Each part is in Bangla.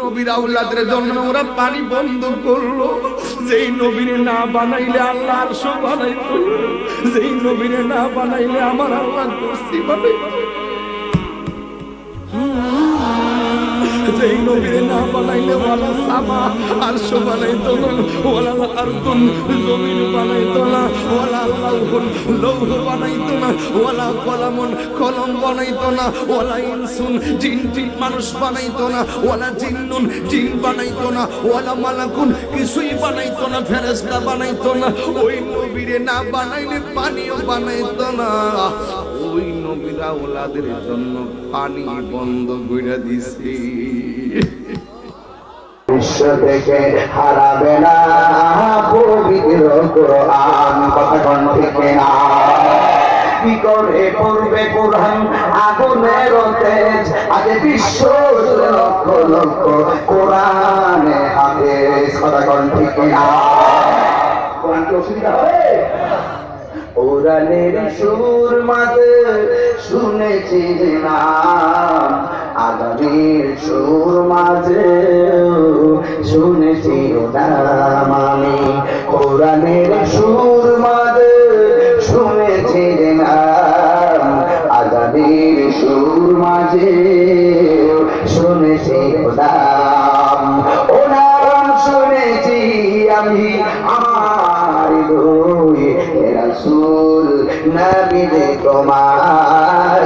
নবীর আউলাদের জন্য ওরা পানি বন্ধ করল। যেই নবীরে না বানাইলে আল্লাহ আরশো বানাইতো। যেই নবীরে না বানাইলে আমার আল্লাহ কুরসি বানাইতো যেই নবীরে না বানাইলে ওয়ালা সামা, আরশো বানাইতো না, ওয়ালা আরদুন জমিন বানাইতো না, ওয়ালা লাউহুন লৌহ বানাইতো না, ওয়ালা কলামুন কলম বানাইতো না, ওয়ালা ইনসুন জিন জিন মানুষ বানাইতো না, ওয়ালা জিন্নুন জিন বানাইতো না, ওয়ালা মালাকুন কিছুই বানাইতো না, ফেরেশতা বানাইতো না, ওই নবীরে না বানাইলে পানিও বানাইতো না। নবীরা ওলাদের জন্য পানি বন্ধ করে দিছি। বিশ্ব থেকে হারাবে না পবিত্র কোরআন। কথা কোন ঠিক না কি করে পূর্বে কোরআন? আগুনের তেজ আগে বিশ্ব জুড়ে লক্ষ লক্ষ কোরআনে হাতে কথা কোন না কোরআন অসুবিধা হবে? কোরআনের সুর মাঝে শুনেছি নাম আগামীর সুর মাঝে শুনেছি নাম আমি। কোরআনের সুর মাঝে শুনেছি নাম আগামীর সুর মাঝে শুনেছি নাম রসুল নবীদে তোমার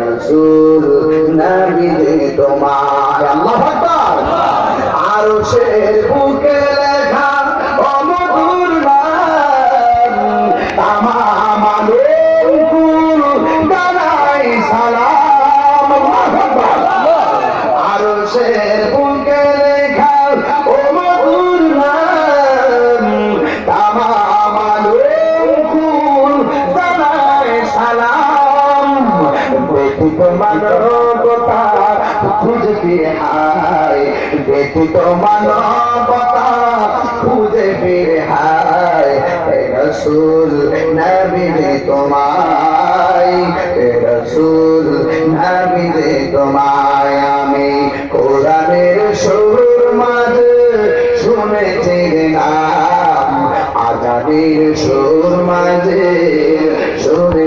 রসুল নবীদে তোমার আল্লাহ আকবার। আর তো মানবতা খুঁজবি তোমায় আমি কোরআনের সুর মাঝে শুনেছি নাম আজানের সুর মাঝে শুনে